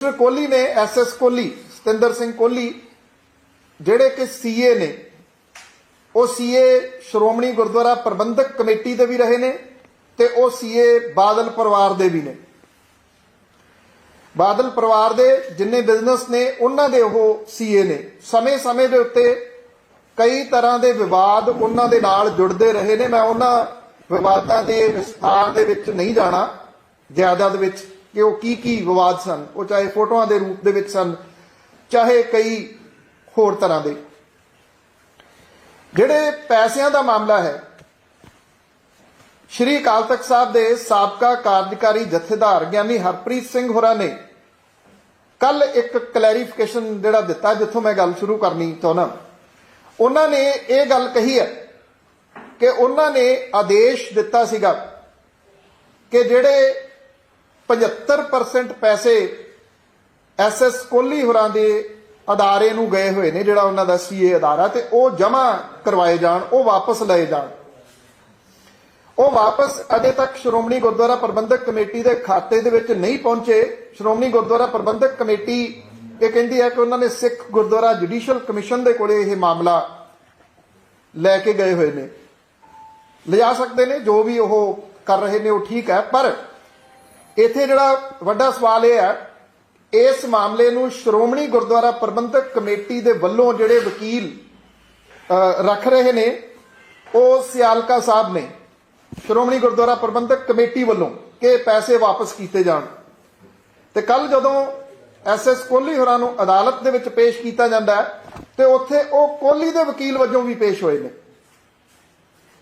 Mister Kohli ਨੇ SS Kohli, Satinder Singh Kohli, ਜਿਹੜੇ ਕਿ ਸੀਏ ਨੇ, ਉਹ ਸੀਏ ਸ਼੍ਰੋਮਣੀ ਗੁਰਦੁਆਰਾ ਪ੍ਰਬੰਧਕ ਕਮੇਟੀ ਦੇ ਵੀ ਰਹੇ ਨੇ ਤੇ ਉਹ ਸੀਏ ਬਾਦਲ ਪਰਿਵਾਰ ਦੇ ਵੀ ਨੇ। ਬਾਦਲ ਪਰਿਵਾਰ ਦੇ ਜਿੰਨੇ ਬਿਜ਼ਨਸ ਨੇ, ਉਹਨਾਂ ਦੇ ਉਹ ਸੀਏ ਨੇ। ਸਮੇਂ-ਸਮੇਂ ਦੇ ਉੱਤੇ ਕਈ ਤਰ੍ਹਾਂ ਦੇ ਵਿਵਾਦ ਉਹਨਾਂ ਦੇ ਨਾਲ ਜੁੜਦੇ ਰਹੇ ਨੇ। ਮੈਂ ਉਹਨਾਂ ਵਿਵਾਦਾਂ ਦੇ ਵਿਸਥਾਰ ਦੇ ਵਿੱਚ ਨਹੀਂ ਜਾਣਾ ਜ਼ਿਆਦਾ ਦੇ ਵਿੱਚ। ਕਿ ਉਹ ਕੀ ਕੀ ਵਿਵਾਦ ਸਨ, ਉਹ ਚਾਹੇ ਫੋਟੋਆਂ ਦੇ ਰੂਪ ਦੇ ਵਿੱਚ ਸਨ, ਚਾਹੇ ਕਈ ਹੋਰ ਤਰ੍ਹਾਂ ਦੇ। ਜਿਹੜੇ ਪੈਸਿਆਂ ਦਾ ਮਾਮਲਾ ਹੈ, ਸ਼੍ਰੀ ਅਕਾਲ ਤਖਤ ਸਾਹਿਬ ਦੇ ਸਾਬਕਾ ਕਾਰਜਕਾਰੀ ਜਥੇਦਾਰ ਗਿਆਨੀ ਹਰਪ੍ਰੀਤ ਸਿੰਘ ਹੋਰਾਂ ਨੇ ਕੱਲ ਇੱਕ ਕਲੈਰੀਫਿਕੇਸ਼ਨ ਜਿਹੜਾ ਦਿੱਤਾ, ਜਿੱਥੋਂ ਮੈਂ ਗੱਲ ਸ਼ੁਰੂ ਕਰਨੀ ਚਾਹੁੰਦਾ। ਉਹਨਾਂ ਨੇ ਇਹ ਗੱਲ ਕਹੀ ਹੈ ਕਿ ਉਹਨਾਂ ਨੇ ਆਦੇਸ਼ ਦਿੱਤਾ ਸੀਗਾ ਕਿ ਜਿਹੜੇ 75% ਪੈਸੇ ਐਸਐਸ ਕੋਹਲੀ ਹੋਰਾਂ ਦੇ ਅਦਾਰੇ ਨੂੰ ਗਏ ਹੋਏ ਨੇ, ਜਿਹੜਾ ਉਹਨਾਂ ਦਾ ਸੀਏ ਅਦਾਰਾ, ਤੇ ਉਹ ਜਮ੍ਹਾਂ ਕਰਵਾਏ ਜਾਣ, ਉਹ ਵਾਪਸ ਲਏ ਜਾਣ। ਉਹ ਵਾਪਸ ਅਜੇ ਤੱਕ ਸ਼੍ਰੋਮਣੀ ਗੁਰਦੁਆਰਾ ਪ੍ਰਬੰਧਕ ਕਮੇਟੀ ਦੇ ਖਾਤੇ ਦੇ ਵਿੱਚ ਨਹੀਂ ਪਹੁੰਚੇ। ਸ਼੍ਰੋਮਣੀ ਗੁਰਦੁਆਰਾ ਪ੍ਰਬੰਧਕ ਕਮੇਟੀ, ਇਹ ਕਹਿੰਦੀ ਹੈ ਕਿ ਉਹਨਾਂ ਨੇ ਸਿੱਖ ਗੁਰਦੁਆਰਾ ਜੁਡੀਸ਼ੀਅਲ ਕਮਿਸ਼ਨ ਦੇ ਕੋਲੇ ਇਹ ਮਾਮਲਾ ਲੈ ਕੇ ਗਏ ਹੋਏ ਨੇ। ਲਿਜਾ ਸਕਦੇ ਨੇ, ਜੋ ਵੀ ਉਹ ਕਰ ਰਹੇ ਨੇ, ਉਹ ਠੀਕ ਹੈ, ਪਰ ਇੱਥੇ ਜਿਹੜਾ ਵੱਡਾ ਸਵਾਲ ਇਹ ਹੈ, ਇਸ ਮਾਮਲੇ ਨੂੰ ਸ਼੍ਰੋਮਣੀ ਗੁਰਦੁਆਰਾ ਪ੍ਰਬੰਧਕ ਕਮੇਟੀ ਦੇ ਵੱਲੋਂ ਜਿਹੜੇ ਵਕੀਲ ਰੱਖ ਰਹੇ ਨੇ, ਉਹ ਸਿਆਲਕਾ ਸਾਹਿਬ ਨੇ, ਸ਼੍ਰੋਮਣੀ ਗੁਰਦੁਆਰਾ ਪ੍ਰਬੰਧਕ ਕਮੇਟੀ ਵੱਲੋਂ ਕਿ ਪੈਸੇ ਵਾਪਸ ਕੀਤੇ ਜਾਣ। ਤੇ ਕੱਲ ਜਦੋਂ ਐਸਐਸ ਕੋਹਲੀ ਹੋਰਾਂ ਨੂੰ ਅਦਾਲਤ ਦੇ ਵਿੱਚ ਪੇਸ਼ ਕੀਤਾ ਜਾਂਦਾ ਹੈ, ਤੇ ਉੱਥੇ ਉਹ ਕੋਹਲੀ ਦੇ ਵਕੀਲ ਵਜੋਂ ਵੀ ਪੇਸ਼ ਹੋਏ ਨੇ।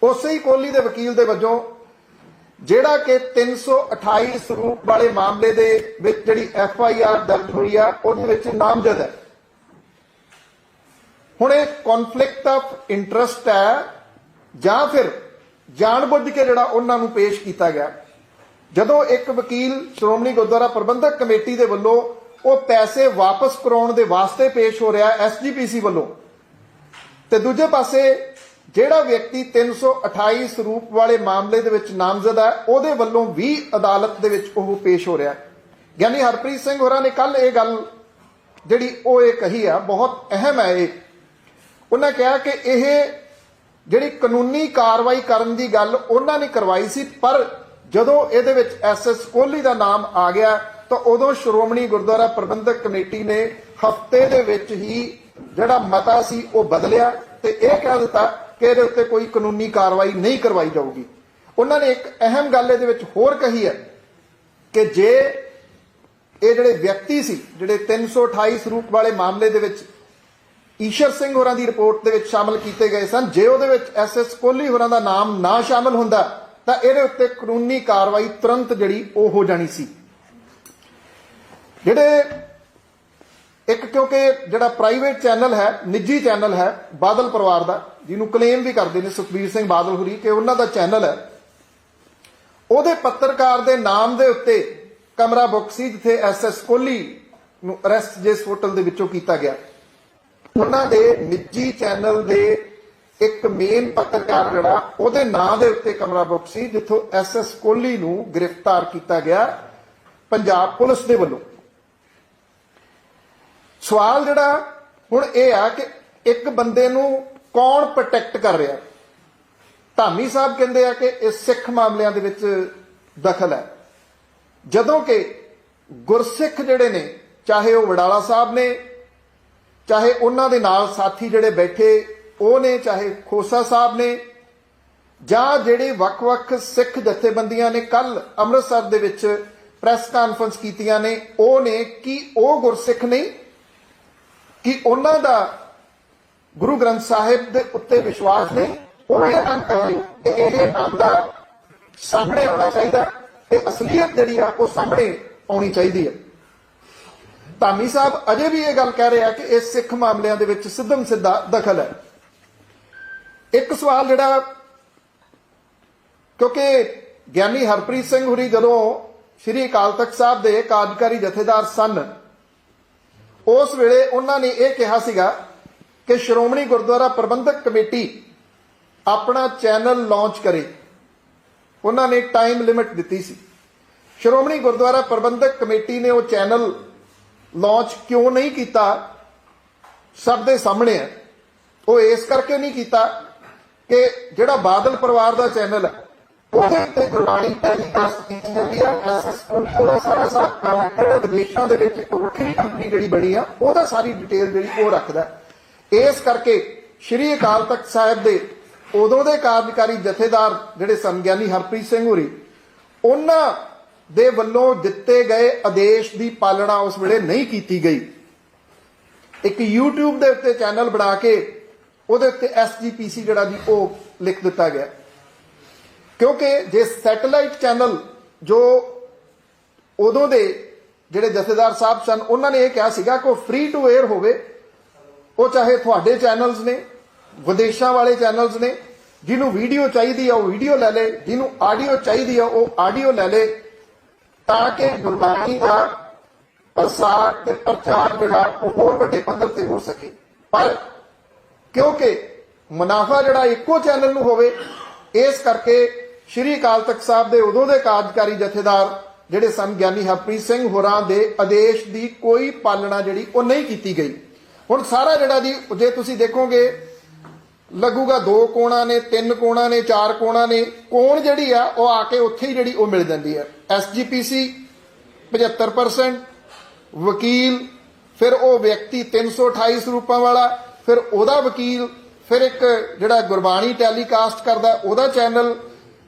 ਉਸੇ ਹੀ ਕੋਹਲੀ ਦੇ ਵਕੀਲ ਦੇ ਵਜੋਂ ਜਿਹੜਾ ਕਿ 328 ਸਰੂਪ ਵਾਲੇ ਮਾਮਲੇ ਦੇ ਵਿੱਚ ਜਿਹੜੀ ਐਫ ਆਈ ਆਰ ਦਰਜ ਹੋਈ ਆ, ਉਹਦੇ ਵਿੱਚ ਨਾਮਜ਼ਦ ਹੈ। ਹੁਣ ਇਹ ਕਨਫਲਿਕਟ ਆਫ ਇੰਟਰਸਟ ਹੈ, ਜਾਂ ਫਿਰ ਜਾਣਬੁੱਝ ਕੇ ਜਿਹੜਾ ਉਹਨਾਂ ਨੂੰ ਪੇਸ਼ ਕੀਤਾ ਗਿਆ। ਜਦੋਂ ਇੱਕ ਵਕੀਲ ਸ਼੍ਰੋਮਣੀ ਗੁਰਦੁਆਰਾ ਪ੍ਰਬੰਧਕ ਕਮੇਟੀ ਦੇ ਵੱਲੋਂ ਉਹ ਪੈਸੇ ਵਾਪਸ ਕਰਾਉਣ ਦੇ ਵਾਸਤੇ ਪੇਸ਼ ਹੋ ਰਿਹਾ ਐਸਜੀਪੀਸੀ ਵੱਲੋਂ, ਤੇ ਦੂਜੇ ਪਾਸੇ ਜਿਹੜਾ ਵਿਅਕਤੀ 328 ਸਰੂਪ ਵਾਲੇ ਮਾਮਲੇ ਦੇ ਵਿੱਚ ਨਾਮਜ਼ਦ ਹੈ, ਉਹਦੇ ਵੱਲੋਂ ਵੀ ਅਦਾਲਤ ਦੇ ਵਿੱਚ ਉਹ ਪੇਸ਼ ਹੋ ਰਿਹਾ ਯਾਨੀ ਹਰਪ੍ਰੀਤ ਸਿੰਘ ਹੋਰਾਂ ਨੇ ਕੱਲ ਇਹ ਗੱਲ ਜਿਹੜੀ ਉਹ ਇਹ ਕਹੀ ਆ, ਬਹੁਤ ਅਹਿਮ ਹੈ ਇਹ। ਉਹਨਾਂ ਕਿਹਾ ਕਿ ਇਹ ਜਿਹੜੀ ਕਾਨੂੰਨੀ ਕਾਰਵਾਈ ਕਰਨ ਦੀ ਗੱਲ ਉਹਨਾਂ ਨੇ ਕਰਵਾਈ ਸੀ, ਪਰ ਜਦੋਂ ਇਹਦੇ ਵਿੱਚ ਐਸਐਸ ਕੋਹਲੀ ਦਾ ਨਾਮ ਆ ਗਿਆ, ਤਾਂ ਉਦੋਂ ਸ਼੍ਰੋਮਣੀ ਗੁਰਦੁਆਰਾ ਪ੍ਰਬੰਧਕ ਕਮੇਟੀ ਨੇ ਹਫ਼ਤੇ ਦੇ ਵਿੱਚ ਹੀ ਜਿਹੜਾ ਮਤਾ ਸੀ, ਉਹ ਬਦਲਿਆ ਤੇ ਇਹ ਕਹਿ ਦਿੱਤਾ ਕਿ ਇਹਦੇ ਉੱਤੇ ਕੋਈ ਕਾਨੂੰਨੀ ਕਾਰਵਾਈ ਨਹੀਂ ਕਰਵਾਈ ਜਾਊਗੀ। ਉਹਨਾਂ ਨੇ ਇੱਕ ਅਹਿਮ ਗੱਲ ਇਹਦੇ ਵਿੱਚ ਹੋਰ ਕਹੀ ਹੈ ਕਿ ਜੇ ਇਹ ਜਿਹੜੇ ਵਿਅਕਤੀ ਸੀ, ਜਿਹੜੇ 328 ਸਰੂਪ ਵਾਲੇ ਮਾਮਲੇ ਦੇ ਵਿੱਚ ਈਸ਼ਰ ਸਿੰਘ ਹੋਰਾਂ ਦੀ ਰਿਪੋਰਟ ਦੇ ਵਿੱਚ ਸ਼ਾਮਲ ਕੀਤੇ ਗਏ ਸਨ, ਜੇ ਉਹਦੇ ਵਿੱਚ ਐਸਐਸ ਕੋਹਲੀ ਹੋਰਾਂ ਦਾ ਨਾਮ ਨਾ ਸ਼ਾਮਲ ਹੁੰਦਾ, ਤਾਂ ਇਹਦੇ ਉੱਤੇ ਕਾਨੂੰਨੀ ਕਾਰਵਾਈ ਤੁਰੰਤ ਜਿਹੜੀ ਉਹ ਹੋ ਜਾਣੀ ਸੀ। ਜਿਹੜੇ ਇੱਕ ਕਿਉਂਕਿ ਜਿਹੜਾ ਪ੍ਰਾਈਵੇਟ ਚੈਨਲ ਹੈ, ਨਿੱਜੀ ਚੈਨਲ ਹੈ, ਬਾਦਲ ਪਰਿਵਾਰ ਦਾ ਜਿਹਨੂੰ ਕਲੇਮ ਵੀ ਕਰਦੇ ਨੇ ਸੁਖਬੀਰ ਸਿੰਘ ਬਾਦਲ ਹੁਰੀ ਕਿ ਉਹਨਾਂ ਦਾ ਚੈਨਲ ਹੈ। ਉਹਦੇ ਪੱਤਰਕਾਰ ਦੇ ਨਾਮ ਦੇ ਉੱਤੇ ਕਮਰਾ ਬੁੱਕ ਸੀ, ਜਿੱਥੇ ਐਸਐਸ ਕੋਹਲੀ ਨੂੰ ਅਰੈਸਟ ਜਿਸ ਹੋਟਲ ਦੇ ਵਿੱਚੋਂ ਕੀਤਾ ਗਿਆ। ਉਹਨਾਂ ਦੇ ਨਿੱਜੀ ਚੈਨਲ ਦੇ ਇੱਕ ਮੇਨ ਪੱਤਰਕਾਰ ਜਿਹੜਾ, ਉਹਦੇ ਨਾਂ ਦੇ ਉੱਤੇ ਕਮਰਾ ਬੁੱਕ ਸੀ, ਜਿੱਥੋਂ ਐਸਐਸ ਕੋਹਲੀ ਨੂੰ ਗ੍ਰਿਫਤਾਰ ਕੀਤਾ ਗਿਆ ਪੰਜਾਬ ਪੁਲਿਸ ਦੇ ਵੱਲੋਂ। ਸਵਾਲ ਜਿਹੜਾ ਹੁਣ ਇਹ ਆ ਕਿ ਇੱਕ ਬੰਦੇ ਨੂੰ ਕੌਣ ਪ੍ਰੋਟੈਕਟ ਕਰ ਰਿਹਾ? ਧਾਮੀ ਸਾਹਿਬ ਕਹਿੰਦੇ ਆ ਕਿ ਇਹ ਸਿੱਖ ਮਾਮਲਿਆਂ ਦੇ ਵਿੱਚ ਦਖਲ ਹੈ। ਜਦੋਂ ਕਿ ਗੁਰਸਿੱਖ ਜਿਹੜੇ ਨੇ, ਚਾਹੇ ਉਹ ਵਡਾਲਾ ਸਾਹਿਬ ਨੇ, ਚਾਹੇ ਉਹਨਾਂ ਦੇ ਨਾਲ ਸਾਥੀ ਜਿਹੜੇ ਬੈਠੇ, ਉਹ ਨੇ, ਚਾਹੇ ਖੋਸਾ ਸਾਹਿਬ ਨੇ, ਜਾਂ ਜਿਹੜੇ ਵੱਖ-ਵੱਖ ਸਿੱਖ ਜਥੇਬੰਦੀਆਂ ਨੇ ਕੱਲ ਅੰਮ੍ਰਿਤਸਰ ਦੇ ਵਿੱਚ ਪ੍ਰੈਸ ਕਾਨਫਰੰਸ ਕੀਤੀਆਂ ਨੇ, ਉਹ ਨੇ, ਕਿ ਉਹ ਗੁਰਸਿੱਖ ਨਹੀਂ ਕਿ ਉਹਨਾਂ ਦਾ ਗੁਰੂ ਗ੍ਰੰਥ ਸਾਹਿਬ ਦੇ ਉੱਤੇ ਵਿਸ਼ਵਾਸ ਨਹੀਂ ਉਹ ਇਹ ਕਹਿੰਦੇ ਇਹ ਆਂਦਾ ਸਾਹਮਣੇ ਆਉਣਾ ਚਾਹੀਦਾ ਤੇ ਅਸਲੀਅਤ ਜਿਹੜੀ ਆ, ਉਹ ਸਾਹਮਣੇ ਆਉਣੀ ਚਾਹੀਦੀ ਹੈ। ਧਾਮੀ ਸਾਹਿਬ ਅਜੇ ਵੀ ਇਹ ਗੱਲ ਕਹਿ ਰਿਹਾ ਕਿ ਇਹ ਸਿੱਖ ਮਾਮਲਿਆਂ ਦੇ ਵਿੱਚ ਸਿੱਧਮ ਸਿੱਧਾ ਦਖਲ ਹੈ। ਇੱਕ ਸਵਾਲ ਜਿਹੜਾ, ਕਿਉਂਕਿ ਗਿਆਨੀ ਹਰਪ੍ਰੀਤ ਸਿੰਘ ਹੁਰੀ ਜਦੋਂ ਸ੍ਰੀ ਅਕਾਲ ਤਖਤ ਸਾਹਿਬ ਦੇ ਕਾਰਜਕਾਰੀ ਜਥੇਦਾਰ ਸਨ, ਉਸ ਵੇਲੇ ਉਹਨਾਂ ਨੇ ਇਹ ਕਿਹਾ ਸੀਗਾ ਕਿ ਸ਼੍ਰੋਮਣੀ ਗੁਰਦੁਆਰਾ ਪ੍ਰਬੰਧਕ ਕਮੇਟੀ ਆਪਣਾ ਚੈਨਲ ਲਾਂਚ ਕਰੇ। ਉਹਨਾਂ ਨੇ ਟਾਈਮ ਲਿਮਿਟ ਦਿੱਤੀ ਸੀ। ਸ਼੍ਰੋਮਣੀ ਗੁਰਦੁਆਰਾ ਪ੍ਰਬੰਧਕ ਕਮੇਟੀ ਨੇ ਉਹ ਚੈਨਲ ਲਾਂਚ ਕਿਉਂ ਨਹੀਂ ਕੀਤਾ? ਸਭ ਦੇ ਸਾਹਮਣੇ ਹੈ। ਉਹ ਇਸ ਕਰਕੇ ਨਹੀਂ ਕੀਤਾ ਕਿ ਜਿਹੜਾ ਬਾਦਲ ਪਰਿਵਾਰ ਦਾ ਚੈਨਲ ਹੈ, ਉਹਦੇ ਉੱਤੇ ਗੁਰਬਾਣੀ ਟੈਲੀਕਾਸਟ ਕੀਤੀ ਜਾਂਦੀ ਹੈ ਐਸਐਸ ਉਹਦਾ ਸਾਰਾ ਸਾਰਾ ਜਿਹੜਾ ਵਿਦੇਸ਼ਾਂ ਦੇ ਵਿੱਚ ਇੱਕ ਵੱਖਰੀ ਕੰਪਨੀ ਜਿਹੜੀ ਬਣੀ ਆ, ਉਹਦਾ ਸਾਰੀ ਡਿਟੇਲ ਜਿਹੜੀ ਉਹ ਰੱਖਦਾ ਇਸ ਕਰਕੇ ਸ਼੍ਰੀ ਅਕਾਲ ਤਖਤ ਸਾਹਿਬ ਦੇ ਉਦੋਂ ਦੇ ਕਾਰਜਕਾਰੀ ਜਥੇਦਾਰ ਜਿਹੜੇ ਸਨ ਗਿਆਨੀ ਹਰਪ੍ਰੀਤ ਸਿੰਘ ਹੋਰੀ, ਉਹਨਾਂ ਦੇ ਵੱਲੋਂ ਦਿੱਤੇ ਗਏ ਆਦੇਸ਼ ਦੀ ਪਾਲਣਾ ਉਸ ਵੇਲੇ ਨਹੀਂ ਕੀਤੀ ਗਈ। ਇੱਕ YouTube ਦੇ ਉੱਤੇ ਚੈਨਲ ਬਣਾ ਕੇ ਉਹਦੇ ਉੱਤੇ SGPC ਜਿਹੜਾ ਜੀ ਉਹ ਲਿਖ ਦਿੱਤਾ ਗਿਆ। ਕਿਉਂਕਿ ਜੇ ਸੈਟੇਲਾਈਟ ਚੈਨਲ ਜੋ ਉਦੋਂ ਦੇ ਜਿਹੜੇ ਜਥੇਦਾਰ ਸਾਹਿਬ ਸਨ, ਉਹਨਾਂ ਨੇ ਇਹ ਕਿਹਾ ਸੀਗਾ ਕਿ ਉਹ ਫ੍ਰੀ ਟੂ 에ਅਰ ਹੋਵੇ ਉਹ ਚਾਹੇ ਤੁਹਾਡੇ ਚੈਨਲਸ ਨੇ, ਵਿਦੇਸ਼ਾਂ ਵਾਲੇ ਚੈਨਲਸ ਨੇ, ਜਿਹਨੂੰ ਵੀਡੀਓ ਚਾਹੀਦੀ ਆ ਉਹ ਵੀਡੀਓ ਲੈ ਲੇ, ਜਿਹਨੂੰ ਆਡੀਓ ਚਾਹੀਦੀ ਆ ਉਹ ਆਡੀਓ ਲੈ ਲੇ, ਤਾਂ ਕਿ ਗੁਰਬਾਣੀ ਦਾ ਪ੍ਰਸਾਰ ਤੇ ਪ੍ਰਚਾਰ ਜਿਹੜਾ ਹੋਰ ਵੱਡੇ ਪੱਧਰ ਤੇ ਹੋ ਸਕੇ। ਪਰ ਕਿਉਂਕਿ ਮੁਨਾਫਾ ਜਿਹੜਾ ਇੱਕੋ ਚੈਨਲ ਨੂੰ ਹੋਵੇ, ਇਸ ਕਰਕੇ ਸ਼੍ਰੀ ਅਕਾਲ ਤਖਤ ਸਾਹਿਬ ਦੇ ਉਦੋਂ ਦੇ ਕਾਰਜਕਾਰੀ ਜਥੇਦਾਰ ਜਿਹੜੇ ਸਨ ਗਿਆਨੀ ਹਰਪ੍ਰੀਤ ਸਿੰਘ ਹੋਰਾਂ ਦੇ ਆਦੇਸ਼ ਦੀ ਕੋਈ ਪਾਲਣਾ ਜਿਹੜੀ ਉਹ ਨਹੀਂ ਕੀਤੀ ਗਈ। ਹੁਣ ਸਾਰਾ ਜਿਹੜਾ ਜੀ ਜੇ ਤੁਸੀਂ ਦੇਖੋਗੇ, ਲੱਗੂਗਾ ਦੋ ਕੋਣਾ ਨੇ, ਤਿੰਨ ਕੋਣਾ ਨੇ, ਚਾਰ ਕੋਣਾ ਨੇ, ਕੋਣ ਜਿਹੜੀ ਆ, ਉਹ ਆ ਕੇ ਉੱਥੇ ਹੀ ਜਿਹੜੀ ਉਹ ਮਿਲ ਜਾਂਦੀ ਹੈ। ਐਸਜੀਪੀਸੀ 75% ਵਕੀਲ, ਫਿਰ ਉਹ ਵਿਅਕਤੀ 328 ਸਰੂਪਾਂ ਵਾਲਾ, ਫਿਰ ਉਹਦਾ ਵਕੀਲ, ਫਿਰ ਇੱਕ ਜਿਹੜਾ ਗੁਰਬਾਣੀ ਟੈਲੀਕਾਸਟ ਕਰਦਾ, ਉਹਦਾ ਚੈਨਲ,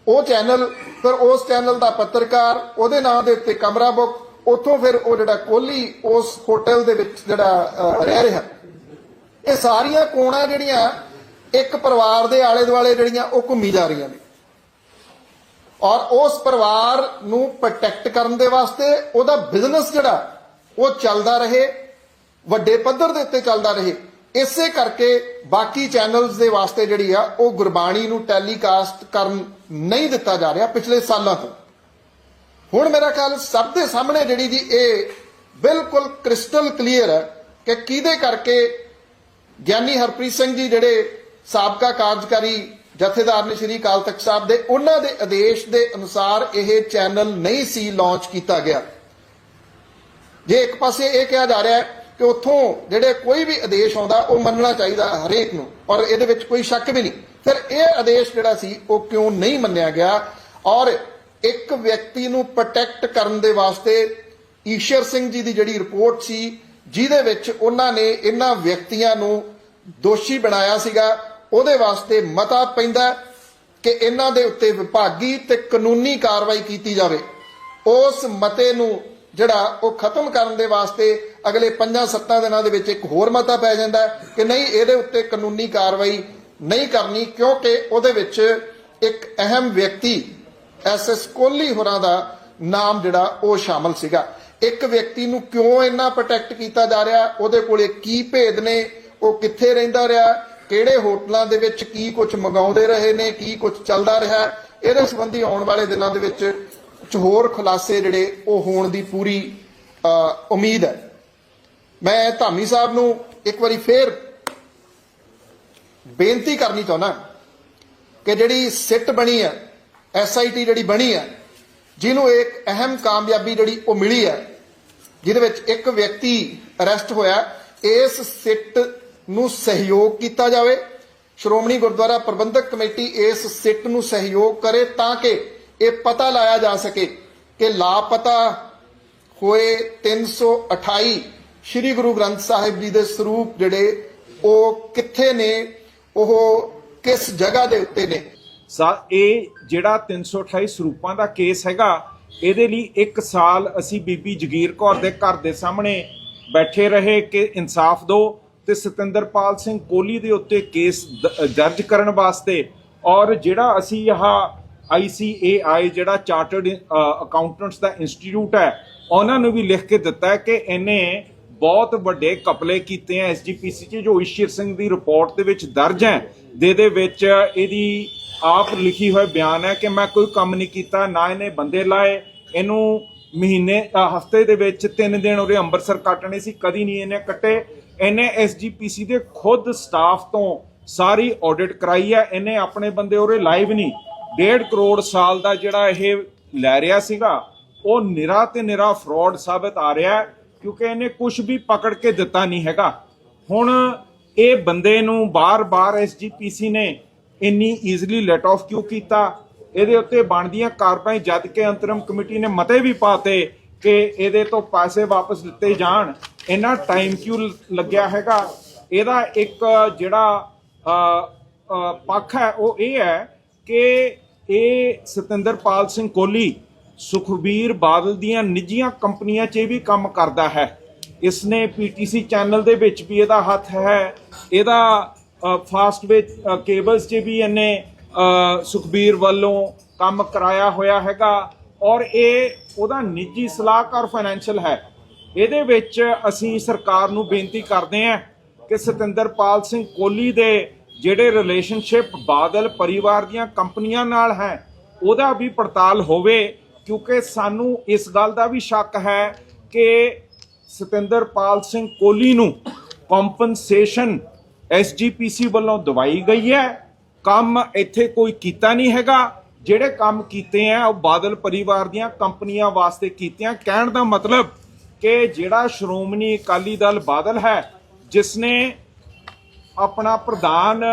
ਉਹ ਚੈਨਲ, ਫਿਰ ਉਸ ਚੈਨਲ ਦਾ ਪੱਤਰਕਾਰ, ਉਹਦੇ ਨਾਂ ਦੇ ਉੱਤੇ ਕਮਰਾ ਬੁੱਕ ਉੱਥੋਂ ਫਿਰ ਉਹ ਜਿਹੜਾ ਕੋਹਲੀ ਉਸ ਹੋਟਲ ਦੇ ਵਿੱਚ ਜਿਹੜਾ ਰਹਿ ਰਿਹਾ। ਇਹ ਸਾਰੀਆਂ ਕੋਣਾ ਜਿਹੜੀਆਂ ਇੱਕ ਪਰਿਵਾਰ ਦੇ ਆਲੇ ਦੁਆਲੇ ਜਿਹੜੀਆਂ, ਉਹ ਘੁੰਮੀ ਜਾ ਰਹੀਆਂ ਨੇ। ਔਰ ਉਸ ਪਰਿਵਾਰ ਨੂੰ ਪ੍ਰੋਟੈਕਟ ਕਰਨ ਦੇ ਵਾਸਤੇ ਉਹਦਾ ਬਿਜ਼ਨਸ ਜਿਹੜਾ, ਉਹ ਚੱਲਦਾ ਰਹੇ, ਵੱਡੇ ਪੱਧਰ ਦੇ ਉੱਤੇ ਚੱਲਦਾ ਰਹੇ। ਇਸੇ ਕਰਕੇ ਬਾਕੀ ਚੈਨਲਸ ਦੇ ਵਾਸਤੇ ਜਿਹੜੀ ਆ, ਉਹ ਗੁਰਬਾਣੀ ਨੂੰ ਟੈਲੀਕਾਸਟ ਕਰਨ ਨਹੀਂ ਦਿੱਤਾ ਜਾ ਰਿਹਾ ਪਿਛਲੇ ਸਾਲਾਂ ਤੋਂ। ਹੁਣ ਮੇਰਾ ਖਿਆਲ ਸਭ ਦੇ ਸਾਹਮਣੇ ਜਿਹੜੀ ਜੀ ਇਹ ਬਿਲਕੁਲ ਕ੍ਰਿਸਟਲ ਕਲੀਅਰ ਹੈ ਕਿ ਕਿਹਦੇ ਕਰਕੇ ਗਿਆਨੀ ਹਰਪ੍ਰੀਤ ਸਿੰਘ ਜੀ ਜਿਹੜੇ ਸਾਬਕਾ ਕਾਰਜਕਾਰੀ ਜਥੇਦਾਰ ਨੇ ਸ਼੍ਰੀ ਅਕਾਲ ਤਖਤ ਸਾਹਿਬ ਦੇ, ਉਹਨਾਂ ਦੇ ਆਦੇਸ਼ ਦੇ ਅਨੁਸਾਰ ਇਹ ਚੈਨਲ ਨਹੀਂ ਸੀ ਲਾਂਚ ਕੀਤਾ ਗਿਆ। ਜੇ ਇੱਕ ਪਾਸੇ ਇਹ ਕਿਹਾ ਜਾ ਰਿਹਾ ਹੈ ਕਿ ਉੱਥੋਂ ਜਿਹੜੇ ਕੋਈ ਵੀ ਆਦੇਸ਼ ਆਉਂਦਾ, ਉਹ ਮੰਨਣਾ ਚਾਹੀਦਾ ਹਰੇਕ ਨੂੰ, ਔਰ ਇਹਦੇ ਵਿੱਚ ਕੋਈ ਸ਼ੱਕ ਵੀ ਨਹੀਂ। ਫਿਰ ਇਹ ਆਦੇਸ਼ ਜਿਹੜਾ ਸੀ, ਉਹ ਕਿਉਂ ਨਹੀਂ ਮੰਨਿਆ ਗਿਆ? ਔਰ ਇੱਕ ਵਿਅਕਤੀ ਨੂੰ ਪ੍ਰੋਟੈਕਟ ਕਰਨ ਦੇ ਵਾਸਤੇ ਈਸ਼ਰ ਸਿੰਘ ਜੀ ਦੀ ਜਿਹੜੀ ਰਿਪੋਰਟ ਸੀ, ਜਿਹਦੇ ਵਿੱਚ ਉਹਨਾਂ ਨੇ ਇਹਨਾਂ ਵਿਅਕਤੀਆਂ ਨੂੰ ਦੋਸ਼ੀ ਬਣਾਇਆ ਸੀਗਾ। ਉਹਦੇ ਵਾਸਤੇ ਮਤਾ ਪੈਂਦਾ ਕਿ ਇਹਨਾਂ ਦੇ ਉੱਤੇ ਵਿਭਾਗੀ ਤੇ ਕਾਨੂੰਨੀ ਕਾਰਵਾਈ ਕੀਤੀ ਜਾਵੇ। ਉਸ ਮਤੇ ਨੂੰ ਜਿਹੜਾ ਉਹ ਖਤਮ ਕਰਨ ਦੇ ਵਾਸਤੇ ਅਗਲੇ 5-7 ਦਿਨਾਂ ਦੇ ਵਿੱਚ ਇੱਕ ਹੋਰ ਮਤਾ ਪੈ ਜਾਂਦਾ ਕਿ ਨਹੀਂ, ਇਹਦੇ ਉੱਤੇ ਕਾਨੂੰਨੀ ਕਾਰਵਾਈ ਨਹੀਂ ਕਰਨੀ, ਕਿਉਂਕਿ ਉਹਦੇ ਵਿੱਚ ਇੱਕ ਅਹਿਮ ਵਿਅਕਤੀ ਐਸਐਸ ਕੋਹਲੀ ਹੋਰਾਂ ਦਾ ਨਾਮ ਜਿਹੜਾ ਉਹ ਸ਼ਾਮਲ ਸੀਗਾ। ਇੱਕ ਵਿਅਕਤੀ ਨੂੰ ਕਿਉਂ ਇੰਨਾ ਪ੍ਰੋਟੈਕਟ ਕੀਤਾ ਜਾ ਰਿਹਾ? ਉਹਦੇ ਕੋਲੇ ਕੀ ਭੇਦ ਨੇ? ਉਹ ਕਿੱਥੇ ਰਹਿੰਦਾ ਰਿਹਾ? ਕਿਹੜੇ ਹੋਟਲਾਂ ਦੇ ਵਿੱਚ ਕੀ ਕੁਝ ਮੰਗਾਉਂਦੇ ਰਹੇ ਨੇ? ਕੀ ਕੁਝ ਚੱਲਦਾ ਰਿਹਾ? ਇਹਦੇ ਸੰਬੰਧੀ ਆਉਣ ਵਾਲੇ ਦਿਨਾਂ ਦੇ ਵਿੱਚ ਕੁਝ ਹੋਰ ਖੁਲਾਸੇ ਜਿਹੜੇ ਉਹ ਹੋਣ ਦੀ ਪੂਰੀ ਉਮੀਦ ਹੈ। ਮੈਂ ਧਾਮੀ ਸਾਹਿਬ ਨੂੰ ਇੱਕ ਵਾਰੀ ਫੇਰ ਬੇਨਤੀ ਕਰਨੀ ਚਾਹੁੰਦਾ ਕਿ ਜਿਹੜੀ ਸਿੱਟ ਬਣੀ ਹੈ ਐਸਆਈਟੀ ਜਿਹੜੀ ਬਣੀ ਹੈ, ਜਿਹਨੂੰ ਇੱਕ ਅਹਿਮ ਕਾਮਯਾਬੀ ਜਿਹੜੀ ਉਹ ਮਿਲੀ ਹੈ, ਜਿਹਦੇ ਵਿੱਚ ਇੱਕ ਵਿਅਕਤੀ ਅਰੈਸਟ ਹੋਇਆ, ਇਸ ਸਿੱਟ ਨੂੰ ਸਹਿਯੋਗ ਕੀਤਾ ਜਾਵੇ। ਸ਼੍ਰੋਮਣੀ ਗੁਰਦੁਆਰਾ ਪ੍ਰਬੰਧਕ ਕਮੇਟੀ ਇਸ ਸਿੱਟ ਨੂੰ ਸਹਿਯੋਗ ਕਰੇ ਤਾਂ ਕਿ ਇਹ ਪਤਾ ਲਾਇਆ ਜਾ ਸਕੇ ਕਿ ਲਾਪਤਾ ਹੋਏ 328 ਸ੍ਰੀ ਗੁਰੂ ਗ੍ਰੰਥ ਸਾਹਿਬ ਜੀ ਦੇ ਸਰੂਪ ਜਿਹੜੇ ਉਹ ਕਿੱਥੇ ਨੇ, ਉਹ ਕਿਸ ਜਗ੍ਹਾ ਦੇ ਉੱਤੇ ਨੇ? ਸਾ ਇਹ ਜਿਹੜਾ 328 ਸਰੂਪਾਂ ਦਾ ਕੇਸ ਹੈਗਾ, ਇਹਦੇ ਲਈ 1 ਸਾਲ ਅਸੀਂ ਬੀਬੀ ਜਗੀਰ ਕੌਰ ਦੇ ਘਰ ਦੇ ਸਾਹਮਣੇ ਬੈਠੇ ਰਹੇ ਕਿ ਇਨਸਾਫ ਦਿਓ ਤੇ ਸਤਿੰਦਰਪਾਲ ਸਿੰਘ ਕੋਹਲੀ ਦੇ ਉੱਤੇ ਕੇਸ ਦ- ਦਰਜ ਕਰਨ ਵਾਸਤੇ ਔਰ ਜਿਹੜਾ ਅਸੀਂ ਆਹ ICAI ਜਿਹੜਾ ਚਾਰਟਰਡ ਅਕਾਊਂਟੈਂਟਸ ਦਾ ਇੰਸਟੀਚਿਊਟ ਹੈ, ਉਹਨਾਂ ਨੂੰ ਵੀ ਲਿਖ ਕੇ ਦਿੱਤਾ ਕਿ ਇਹਨੇ ਬਹੁਤ ਵੱਡੇ ਕਪਲੇ ਕੀਤੇ ਆ ਐਸਜੀਪੀਸੀ ਚ ਜੋ ਈਸ਼ਰ ਸਿੰਘ ਦੀ ਰਿਪੋਰਟ ਦੇ ਵਿੱਚ ਦਰਜ ਹੈ, ਦੇ ਦੇ ਵਿੱਚ ਇਹਦੀ ਆਪ ਲਿਖੀ ਹੋਏ ਬਿਆਨ ਹੈ ਕਿ ਮੈਂ ਕੋਈ ਕੰਮ ਨਹੀਂ ਕੀਤਾ, ਨਾ ਇਹਨੇ ਬੰਦੇ ਲਾਏ। ਇਹਨੂੰ ਮਹੀਨੇ ਹਫ਼ਤੇ ਦੇ ਵਿੱਚ ਤਿੰਨ ਦਿਨ ਉਹਦੇ ਅੰਮ੍ਰਿਤਸਰ ਕੱਟਣੇ ਸੀ, ਕਦੀ ਨਹੀਂ ਇਹਨੇ ਕੱਟੇ। ਇਹਨੇ ਐਸਜੀਪੀਸੀ ਦੇ ਖੁਦ ਸਟਾਫ ਤੋਂ ਸਾਰੀ ਆਡਿਟ ਕਰਾਈ ਹੈ। ਇਹਨੇ ਆਪਣੇ ਬੰਦੇ ਉਹਦੇ ਲਾਈਵ ਨਹੀਂ। 1.5 ਕਰੋੜ ਸਾਲ ਦਾ ਜਿਹੜਾ ਇਹ ਲੈ ਰਿਹਾ ਸੀਗਾ, ਉਹ ਨਿਰਾ ਤੇ ਨਿਰਾ ਫਰਾਡ ਸਾਬਤ ਆ ਰਿਹਾ ਕਿਉਂਕਿ ਇਹਨੇ ਕੁਝ ਵੀ ਪਕੜ ਕੇ ਦਿੱਤਾ ਨਹੀਂ ਹੈਗਾ। ਹੁਣ ਇਹ ਬੰਦੇ ਨੂੰ ਬਾਰ-ਬਾਰ ਐਸਜੀਪੀਸੀ ਨੇ ਇੰਨੀ ਈਜ਼ੀਲੀ ਲੈਟ ਆਫ ਕਿਉਂ ਕੀਤਾ? ਇਹਦੇ ਉੱਤੇ ਬਣਦੀਆਂ ਕਾਰਵਾਈ ਜਦ ਕਿ ਅੰਤਰਮ ਕਮੇਟੀ ਨੇ ਮਤੇ ਵੀ ਪਾਤੇ ਕਿ ਇਹਦੇ ਤੋਂ ਪੈਸੇ ਵਾਪਸ ਦਿੱਤੇ ਜਾਣ। ਇੰਨਾ ਟਾਈਮ ਕਿਉਂ ਲੱਗਿਆ ਹੈਗਾ? ਇਹਦਾ ਇੱਕ ਜਿਹੜਾ ਪੱਖ ਹੈ, ਉਹ ਇਹ ਹੈ ਕਿ ਇਹ ਸਤਿੰਦਰਪਾਲ ਸਿੰਘ ਕੋਹਲੀ ਸੁਖਬੀਰ ਬਾਦਲ ਦੀਆਂ ਨਿੱਜੀਆਂ ਕੰਪਨੀਆਂ 'ਚ ਵੀ ਕੰਮ ਕਰਦਾ ਹੈ। ਇਸਨੇ ਪੀਟੀਸੀ ਚੈਨਲ ਦੇ ਵਿੱਚ ਵੀ ਇਹਦਾ ਹੱਥ ਹੈ। ਇਹਦਾ ਫਾਸਟਵੇ ਕੇਬਲਸ 'ਚ ਵੀ ਇਹਨੇ ਸੁਖਬੀਰ ਵੱਲੋਂ ਕੰਮ ਕਰਾਇਆ ਹੋਇਆ ਹੈਗਾ ਔਰ ਇਹ ਉਹਦਾ ਨਿੱਜੀ ਸਲਾਹਕਾਰ ਫਾਈਨੈਂਸ਼ੀਅਲ ਹੈ। ਇਹਦੇ ਵਿੱਚ ਅਸੀਂ ਸਰਕਾਰ ਨੂੰ ਬੇਨਤੀ ਕਰਦੇ ਹਾਂ ਕਿ ਸਤਿੰਦਰਪਾਲ ਸਿੰਘ ਕੋਹਲੀ ਦੇ ਜਿਹੜੇ ਰਿਲੇਸ਼ਨਸ਼ਿਪ ਬਾਦਲ ਪਰਿਵਾਰ ਦੀਆਂ ਕੰਪਨੀਆਂ ਨਾਲ ਹੈ, ਉਹਦਾ ਵੀ ਪੜਤਾਲ ਹੋਵੇ, ਕਿਉਂਕਿ ਸਾਨੂੰ ਇਸ ਗੱਲ ਦਾ ਵੀ ਸ਼ੱਕ ਹੈ ਕਿ ਸਤਿੰਦਰਪਾਲ ਸਿੰਘ ਕੋਹਲੀ ਨੂੰ ਕੰਪਨਸੇਸ਼ਨ ਐਸਜੀਪੀਸੀ ਵੱਲੋਂ ਦਵਾਈ ਗਈ ਹੈ। ਕੰਮ ਇੱਥੇ ਕੋਈ ਕੀਤਾ ਨਹੀਂ ਹੈਗਾ। ਜਿਹੜੇ ਕੰਮ ਕੀਤੇ ਆ, ਉਹ ਬਾਦਲ ਪਰਿਵਾਰ ਦੀਆਂ ਕੰਪਨੀਆਂ ਵਾਸਤੇ ਕੀਤੇ ਆ। ਕਹਿਣ ਦਾ ਮਤਲਬ ਕਿ ਜਿਹੜਾ ਸ਼੍ਰੋਮਣੀ ਅਕਾਲੀ ਦਲ ਬਾਦਲ ਹੈ ਜਿਸ ਨੇ ਆਪਣਾ ਪ੍ਰਧਾਨ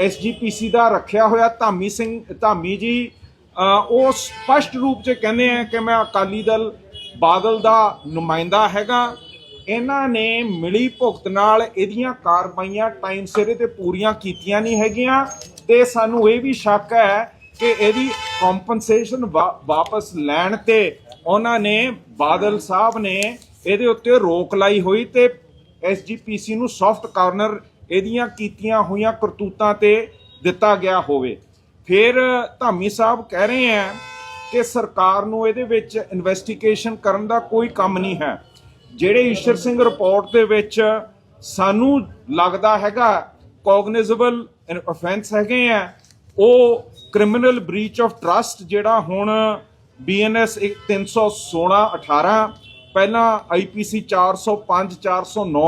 ਐਸਜੀਪੀਸੀ ਦਾ ਰੱਖਿਆ ਹੋਇਆ ਧਾਮੀ ਸਿੰਘ, ਧਾਮੀ ਜੀ ਉਹ ਸਪਸ਼ਟ ਰੂਪ 'ਚ ਕਹਿੰਦੇ ਆ ਕਿ ਮੈਂ ਅਕਾਲੀ ਦਲ ਬਾਦਲ ਦਾ ਨੁਮਾਇੰਦਾ ਹੈਗਾ। ਇਹਨਾਂ ਨੇ ਮਿਲੀ ਭੁਗਤ ਨਾਲ ਇਹਦੀਆਂ ਕਾਰਵਾਈਆਂ ਟਾਈਮ ਸਿਰੇ ਤੇ ਪੂਰੀਆਂ ਕੀਤੀਆਂ ਨਹੀਂ ਹੈਗੀਆਂ ਤੇ ਸਾਨੂੰ ਇਹ ਵੀ ਸ਼ੱਕ ਹੈ ਕਿ ਇਹਦੀ ਕੰਪਨਸੇਸ਼ਨ ਵਾਪਸ ਲੈਣ ਤੇ ਉਹਨਾਂ ਨੇ ਬਾਦਲ ਸਾਹਿਬ ਨੇ ਇਹਦੇ ਉੱਤੇ ਰੋਕ ਲਾਈ ਹੋਈ ਤੇ ਐਸਜੀਪੀਸੀ ਨੂੰ ਸੌਫਟ ਕਾਰਨਰ ਇਹਦੀਆਂ ਕੀਤੀਆਂ ਹੋਈਆਂ ਕਰਤੂਤਾਂ ਤੇ ਦਿੱਤਾ ਗਿਆ ਹੋਵੇ। ਫਿਰ ਧਾਮੀ ਸਾਹਿਬ ਕਹਿ ਰਹੇ ਆ ਕਿ ਸਰਕਾਰ ਨੂੰ ਇਹਦੇ ਵਿੱਚ ਇਨਵੈਸਟੀਗੇਸ਼ਨ ਕਰਨ ਦਾ ਕੋਈ ਕੰਮ ਨਹੀਂ ਹੈ। ਜਿਹੜੇ ਈਸ਼ਰ ਸਿੰਘ ਰਿਪੋਰਟ ਦੇ ਵਿੱਚ ਸਾਨੂੰ ਲੱਗਦਾ ਹੈਗਾ ਕੋਗਨਿਜ਼ੇਬਲ ਅਫੈਂਸ ਹੈਗੇ ਆ, ਉਹ ਕ੍ਰਿਮੀਨਲ ਬ੍ਰੀਚ ਆਫ ਟਰਸਟ ਜਿਹੜਾ ਹੁਣ ਬੀਐਨਐਸ 316 18 ਪਹਿਲਾਂ ਆਈਪੀਸੀ 405 409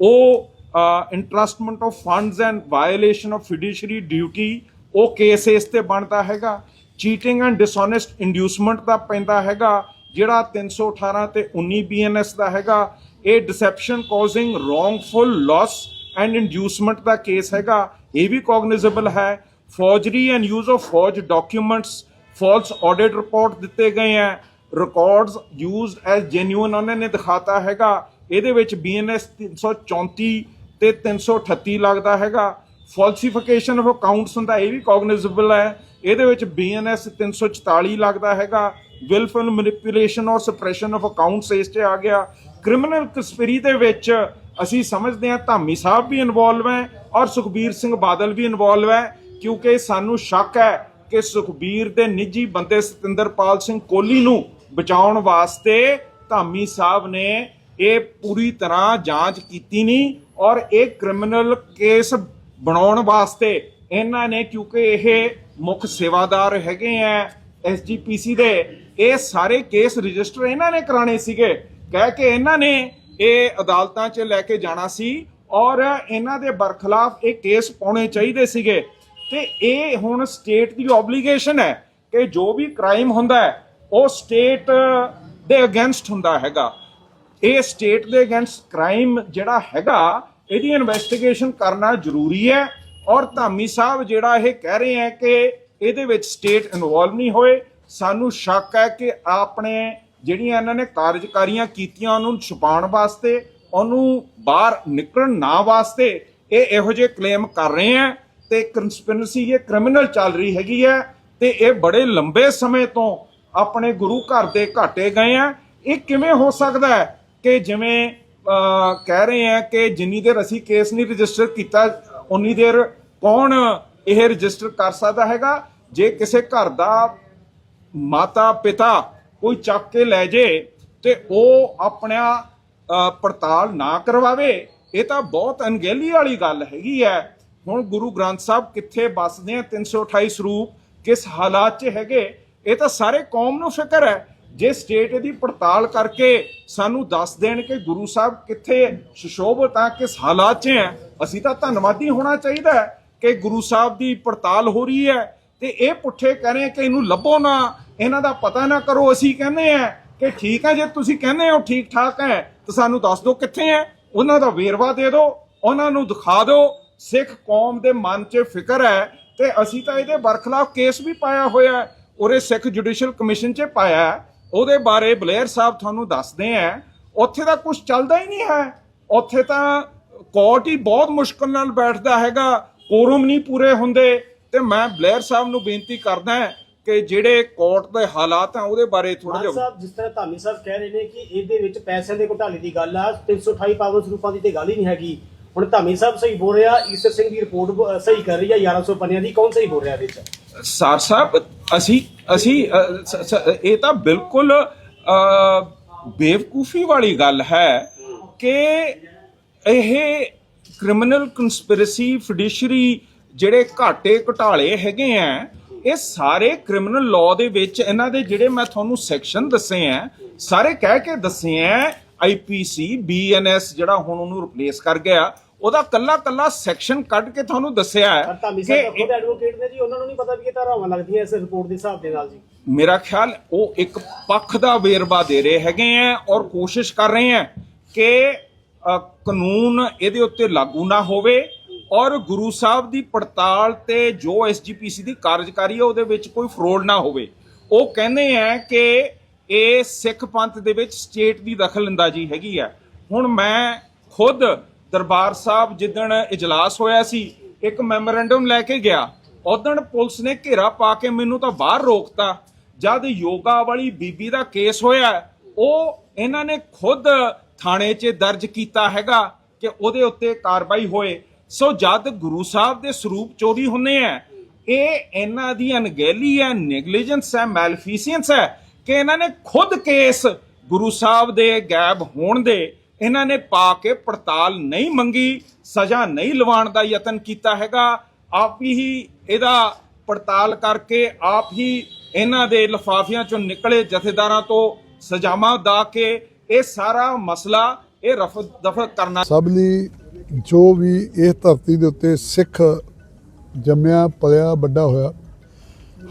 ਉਹ entrustment of funds and violation of fiduciary duty ਉਹ ਕੇਸ ਇਸ ਤੇ ਬਣਦਾ ਹੈਗਾ। ਚੀਟਿੰਗ ਐਂਡ ਡਿਸਓਨੈਸਟ ਇੰਡਿਊਸਮੈਂਟ ਦਾ ਪੈਂਦਾ ਹੈਗਾ। ਜਿਹੜਾ 318 ਤੇ 19 ਬੀਐਨਐਸ ਦਾ ਹੈਗਾ, ਇਹ deception causing wrongful loss and inducement the case ਹੈਗਾ। ਇਹ ਵੀ ਕੋਗਨਿਜ਼ੇਬਲ ਹੈ। Forgery and use of forged documents false audit report ਦਿੱਤੇ ਗਏ ਹੈ। ਰਿਕਾਰਡਸ ਯੂਜ਼ਡ ਐਜ਼ ਜੈਨੂਇਨ ਉਹਨਾਂ ਨੇ ਦਿਖਾਤਾ ਹੈਗਾ। ਇਹਦੇ ਵਿੱਚ ਬੀਐਨਐਸ 334 ਤੇ 338 ਲੱਗਦਾ ਹੈਗਾ। ਫਾਲਸੀਫਿਕੇਸ਼ਨ ਆਫ ਅਕਾਊਂਟਸ ਹੁੰਦਾ ਇਹ ਵੀ ਕੋਗਨਿਜ਼ੇਬਲ ਹੈ। ਇਹਦੇ ਵਿੱਚ ਬੀਐਨਐਸ 344 ਲੱਗਦਾ ਹੈਗਾ। ਵਿਲਫੁਲ ਮੈਨੀਪੂਲੇਸ਼ਨ ਔਰ ਸਪਰੈਸ਼ਨ ਆਫ ਅਕਾਊਂਟਸ ਇਸ ਤੇ ਆ ਗਿਆ। ਕ੍ਰਿਮੀਨਲ ਕਸਪਰੀ ਦੇ ਵਿੱਚ ਅਸੀਂ ਸਮਝਦੇ ਹਾਂ, ਧਾਮੀ ਸਾਹਿਬ ਵੀ ਇਨਵੋਲਵ ਹੈ ਔਰ ਸੁਖਬੀਰ ਸਿੰਘ ਬਾਦਲ ਵੀ ਇਨਵੋਲਵ ਹੈ, ਕਿਉਂਕਿ ਸਾਨੂੰ ਸ਼ੱਕ ਹੈ ਕਿ ਸੁਖਬੀਰ ਦੇ ਨਿੱਜੀ ਬੰਦੇ ਸਤਿੰਦਰਪਾਲ ਸਿੰਘ ਕੋਹਲੀ ਨੂੰ ਬਚਾਉਣ ਵਾਸਤੇ ਧਾਮੀ ਸਾਹਿਬ ਨੇ ਇਹ ਪੂਰੀ ਤਰ੍ਹਾਂ ਜਾਂਚ ਕੀਤੀ ਨਹੀਂ ਔਰ ਇਹ ਕ੍ਰਿਮੀਨਲ ਕੇਸ ਬਣਾਉਣ ਵਾਸਤੇ ਇਹਨਾਂ ਨੇ ਕਿਉਂਕਿ ਇਹ ਮੁੱਖ ਸੇਵਾਦਾਰ ਹੈਗੇ ਆ ਐਸਜੀਪੀਸੀ ਦੇ ਇਹ ਸਾਰੇ ਕੇਸ ਰਜਿਸਟਰ ਇਹਨਾਂ ਨੇ ਕਰਾਣੇ ਸੀਗੇ। ਕਹਿ ਕੇ ਇਹਨਾਂ ਨੇ ਇਹ ਅਦਾਲਤਾਂ 'ਚ ਲੈ ਕੇ ਜਾਣਾ ਸੀ ਔਰ ਇਹਨਾਂ ਦੇ ਬਰਖਲਾਫ ਇਹ ਕੇਸ ਪਾਉਣੇ ਚਾਹੀਦੇ ਸੀਗੇ। ਤੇ ਇਹ ਹੁਣ ਸਟੇਟ ਦੀ ਆਬਲੀਗੇਸ਼ਨ ਹੈ ਕਿ ਜੋ ਵੀ ਕ੍ਰਾਈਮ ਹੁੰਦਾ ਹੈ, ਉਹ ਸਟੇਟ ਦੇ ਅਗੇਂਸਟ ਹੁੰਦਾ ਹੈਗਾ। ਇਹ ਸਟੇਟ ਦੇ ਅਗੇਂਸਟ ਕ੍ਰਾਈਮ ਜਿਹੜਾ ਹੈਗਾ, ਇਹਦੀ ਇਨਵੈਸਟੀਗੇਸ਼ਨ ਕਰਨਾ ਜ਼ਰੂਰੀ ਹੈ ਔਰ ਧਾਮੀ ਸਾਹਿਬ ਜਿਹੜਾ ਇਹ ਕਹਿ ਰਹੇ ਹੈ ਕਿ ਇਹਦੇ ਵਿੱਚ ਸਟੇਟ ਇਨਵੋਲਵ ਨਹੀਂ ਹੋਏ। ਸਾਨੂੰ ਸ਼ੱਕ ਹੈ ਕਿ ਆਪਣੇ ਜਿਹੜੀਆਂ ਇਹਨਾਂ ਨੇ ਕਾਰਜਕਾਰੀਆਂ ਕੀਤੀਆਂ ਉਹਨੂੰ ਛੁਪਾਉਣ ਵਾਸਤੇ ਉਹਨੂੰ ਬਾਹਰ ਨਿਕਲਣ ਨਾ ਵਾਸਤੇ ਇਹ ਇਹੋ ਜਿਹੇ ਕਲੇਮ ਕਰ ਰਹੇ ਆ ਤੇ ਕਨਸਪੀਰੇਸੀ ਇਹ ਕ੍ਰਿਮੀਨਲ ਚੱਲ ਰਹੀ ਹੈਗੀ ਹੈ ਤੇ ਇਹ ਬੜੇ ਲੰਬੇ ਸਮੇਂ ਤੋਂ ਆਪਣੇ ਗੁਰੂ ਘਰ ਦੇ ਘਾਟੇ ਗਏ ਆ ਇਹ ਕਿਵੇਂ ਹੋ ਸਕਦਾ ਹੈ ਕਿ ਜਿਵੇਂ ਅਹ, ਕਹਿ ਰਹੇ ਆ ਕਿ ਜਿੰਨੀ ਦੇਰ ਅਸੀਂ ਕੇਸ ਨਹੀਂ ਰਜਿਸਟਰ ਕੀਤਾ ਉਨੀ ਦੇਰ ਕੌਣ ਇਹ ਰਜਿਸਟਰ ਕਰ ਸਕਦਾ ਹੈਗਾ? ਜੇ ਕਿਸੇ ਘਰ ਦਾ ਮਾਤਾ ਪਿਤਾ ਕੋਈ ਚੱਕ ਕੇ ਲੈ ਜੇ ਤੇ ਉਹ ਆਪਣਾ ਪੜਤਾਲ ਨਾ ਕਰਵਾਵੇ, ਇਹ ਤਾਂ ਬਹੁਤ ਅਣਗਹਿਲੀ ਵਾਲੀ ਗੱਲ ਹੈਗੀ ਹੈ ਹੁਣ ਗੁਰੂ ਗ੍ਰੰਥ ਸਾਹਿਬ ਕਿੱਥੇ ਵੱਸਦੇ ਆ 328 ਸਰੂਪ, ਕਿਸ ਹਾਲਾਤ 'ਚ ਹੈਗੇ, ਇਹ ਤਾਂ ਸਾਰੇ ਕੌਮ ਨੂੰ ਫਿਕਰ ਹੈ ਜੇ ਸਟੇਟ ਇਹਦੀ ਪੜਤਾਲ ਕਰਕੇ ਸਾਨੂੰ ਦੱਸ ਦੇਣ ਕਿ ਗੁਰੂ ਸਾਹਿਬ ਕਿੱਥੇ ਸੁਸ਼ੋਭਤ ਆ, ਕਿਸ ਹਾਲਾਤ 'ਚ ਹੈ ਅਸੀਂ ਤਾਂ ਧੰਨਵਾਦੀ ਹੋਣਾ ਚਾਹੀਦਾ ਕਿ ਗੁਰੂ ਸਾਹਿਬ ਦੀ ਪੜਤਾਲ ਹੋ ਰਹੀ ਹੈ ਤੇ ਇਹ ਪੁੱਠੇ ਕਹਿ ਰਹੇ ਕਿ ਇਹਨੂੰ ਲੱਭੋ ਨਾ। ਇਹਨਾਂ ਦਾ ਪਤਾ ਨਾ ਕਰੋ, ਅਸੀਂ ਕਹਿੰਦੇ ਆ ਕਿ ਠੀਕ ਹੈ ਜੇ ਤੁਸੀਂ ਕਹਿੰਦੇ ਹੋ ਠੀਕ ਠਾਕ ਹੈ, ਤਾਂ ਸਾਨੂੰ ਦੱਸ ਦਿਓ ਕਿੱਥੇ ਹੈ ਉਹਨਾਂ ਦਾ ਵੇਰਵਾ ਦੇ ਦਿਓ, ਉਹਨਾਂ ਨੂੰ ਦਿਖਾ ਦਿਓ, ਸਿੱਖ ਕੌਮ ਦੇ ਮਨ 'ਚ ਫਿਕਰ ਹੈ ਤੇ ਅਸੀਂ ਤਾਂ ਇਹਦੇ ਬਰਖਲਾਫ ਕੇਸ ਵੀ ਪਾਇਆ ਹੋਇਆ ਹੈ, ਉਰੇ ਸਿੱਖ ਜੁਡੀਸ਼ੀਅਲ ਕਮਿਸ਼ਨ 'ਚ ਪਾਇਆ ਹੈ। ਉਹਦੇ ਬਾਰੇ ਬਲੇਅਰ ਸਾਹਿਬ ਤੁਹਾਨੂੰ ਦੱਸਦੇ ਆ ਉੱਥੇ ਤਾਂ ਕੁਝ ਚੱਲਦਾ ਹੀ ਨਹੀਂ ਹੈ ਉੱਥੇ ਤਾਂ ਕੋਰਟ ਹੀ ਬਹੁਤ ਮੁਸ਼ਕਲ ਨਾਲ ਬੈਠਦਾ ਹੈਗਾ ਕੋਰਮ ਨਹੀਂ ਪੂਰੇ ਹੁੰਦੇ, ਤੇ ਮੈਂ ਬਲੇਅਰ ਸਾਹਿਬ ਨੂੰ ਬੇਨਤੀ ਕਰਦਾ ਕਿ ਜਿਹੜੇ ਕੋਰਟ ਦੇ ਹਾਲਾਤ ਆ ਉਹਦੇ ਬਾਰੇ ਥੋੜਾ ਮਾਨ ਜਿਹਾ ਸਾਹਿਬ ਜਿਸ ਤਰ੍ਹਾਂ ਧਾਮੀ ਸਾਹਿਬ ਕਹਿ ਰਹੇ ਨੇ ਕਿ ਇਹਦੇ ਵਿੱਚ ਪੈਸਿਆਂ ਦੇ ਘੁਟਾਲੇ ਦੀ ਗੱਲ ਆ 328 ਪਾਵਨ ਸਰੂਪਾਂ ਦੀ ਤੇ ਗੱਲ ਹੀ ਨਹੀਂ ਹੈਗੀ। ਹੁਣ ਧਾਮੀ ਸਾਹਿਬ ਸਹੀ ਬੋਲ ਰਿਹਾ ਈਸਰ ਸਿੰਘ ਦੀ ਰਿਪੋਰਟ ਬ- ਸਹੀ ਕਰ ਰਹੀ ਆ 1100 ਪੰਨਿਆਂ ਦੀ ਕੌਣ ਸਹੀ ਬੋਲ ਰਿਹਾ ਇਹਦੇ ਵਿੱਚ? ਸਰ ਸਾਹਿਬ ਅਸੀਂ ਅਸੀਂ ਅ, ਸ- ਸ- ਇਹ ਤਾਂ ਬਿਲਕੁਲ ਅ, ਬੇਵਕੂਫੀ ਵਾਲੀ ਗੱਲ ਹੈ ਕਿ ਇਹ ਕ੍ਰਿਮੀਨਲ ਕਨਸਪੀਰੇਸੀ ਫਿਡਿਸ਼ਰੀ ਜਿਹੜੇ ਘਾਟੇ ਘਟਾਲੇ ਹੈਗੇ ਆ ਇਹ ਸਾਰੇ ਕ੍ਰਿਮੀਨਲ ਲਾਅ ਦੇ ਵਿੱਚ ਇਹਨਾਂ ਦੇ ਜਿਹੜੇ ਮੈਂ ਤੁਹਾਨੂੰ ਸੈਕਸ਼ਨ ਦੱਸੇ ਆ ਸਾਰੇ ਕਹਿ ਕੇ ਦੱਸੇ ਆ ਆਈਪੀਸੀ ਬੀਐਨਐਸ ਜਿਹੜਾ ਹੁਣ ਉਹਨੂੰ ਰਿਪਲੇਸ ਕਰ ਗਿਆ ਉਹਦਾ ਕੱਲਾ ਕੱਲਾ ਸੈਕਸ਼ਨ ਕੱਢ ਕੇ ਤੁਹਾਨੂੰ ਦੱਸਿਆ ਹੈ ਕਿ ਖੁਦ ਐਡਵੋਕੇਟ ਨੇ ਜੀ ਉਹਨਾਂ ਨੂੰ ਨਹੀਂ ਪਤਾ ਵੀ ਇਹ ਧਾਰਾਵਾਂ ਲੱਗਦੀਆਂ ਇਸ ਰਿਪੋਰਟ ਦੇ ਹਿਸਾਬ ਦੇ ਨਾਲ ਜੀ। ਮੇਰਾ ਖਿਆਲ ਉਹ ਇੱਕ ਪੱਖ ਦਾ ਵੇਰਵਾ ਦੇ ਰਹੇ ਹੈਗੇ ਆ ਔਰ ਕੋਸ਼ਿਸ਼ ਕਰ ਰਹੇ ਆ ਕਿ ਕਾਨੂੰਨ ਇਹਦੇ ਉੱਤੇ ਲਾਗੂ ਨਾ ਹੋਵੇ ਔਰ ਗੁਰੂ ਸਾਹਿਬ ਦੀ ਪੜਤਾਲ ਤੇ ਜੋ ਐਸਜੀਪੀਸੀ ਦੀ ਕਾਰਜਕਾਰੀ ਹੈ ਉਹਦੇ ਵਿੱਚ ਕੋਈ ਫਰੋਡ ਨਾ ਹੋਵੇ। ਉਹ ਕਹਿੰਦੇ ਆ ਕਿ ਇਹ ਸਿੱਖ ਪੰਥ ਦੇ ਵਿੱਚ ਸਟੇਟ ਦੀ ਦਖਲਅੰਦਾਜ਼ੀ ਹੈਗੀ ਆ। ਹੁਣ ਮੈਂ ਖੁਦ ਦਰਬਾਰ ਸਾਹਿਬ ਜਿੱਦਣ ਇਜਲਾਸ ਹੋਇਆ ਸੀ, ਇੱਕ ਮੈਮੋਰੈਂਡਮ ਲੈ ਕੇ ਗਿਆ। ਉਦਣ ਪੁਲਿਸ ਨੇ ਘੇਰਾ ਪਾ ਕੇ ਮੈਨੂੰ ਤਾਂ ਬਾਹਰ ਰੋਕਤਾ। ਜਦ ਯੋਗਾ ਵਾਲੀ ਬੀਬੀ ਦਾ ਕੇਸ ਹੋਇਆ, ਉਹ ਇਹਨਾਂ ਨੇ ਖੁਦ ਥਾਣੇ 'ਚ ਦਰਜ ਕੀਤਾ ਹੈਗਾ ਕਿ ਉਹਦੇ ਉੱਤੇ ਕਾਰਵਾਈ ਹੋਏ। ਸੋ ਜਦ ਗੁਰੂ ਸਾਹਿਬ ਦੇ ਸਰੂਪ ਚੋਰੀ ਹੁੰਨੇ ਆ, ਇਹ ਇਹਨਾਂ ਦੀ ਅਣਗਹਿਲੀ ਹੈ ਨੈਗਲੀਜੈਂਸ ਹੈ ਮੈਲਫੀਸੀਐਂਸ ਹੈ ਕਿ ਇਹਨਾਂ ਨੇ ਖੁਦ ਕੇਸ ਗੁਰੂ ਸਾਹਿਬ ਦੇ ਗਾਇਬ ਹੋਣ ਦੇ ਇਹਨਾਂ ਨੇ ਪਾ ਕੇ ਪੜਤਾਲ ਨਹੀਂ ਮੰਗੀ, ਸਜ਼ਾ ਨਹੀਂ ਲਵਾਉਣ ਦਾ ਯਤਨ ਕੀਤਾ ਹੈਗਾ। ਆਪ ਹੀ ਇਹਦਾ ਪੜਤਾਲ ਕਰਕੇ ਆਪ ਹੀ ਇਹਨਾਂ ਦੇ ਲਫਾਫਿਆਂ ਚੋਂ ਨਿਕਲੇ ਜਥੇਦਾਰਾਂ ਤੋਂ ਸਜ਼ਾਵਾਂ ਦਾ ਕੇ ਇਹ ਸਾਰਾ ਮਸਲਾ ਇਹ ਰਫ, ਦਫਾ ਕਰਨਾ ਸਭ ਲਈ ਜੋ ਵੀ ਇਸ ਧਰਤੀ ਦੇ ਉੱਤੇ ਸਿੱਖ ਜੰਮਿਆ, ਪਲਿਆ, ਵੱਡਾ ਹੋਇਆ,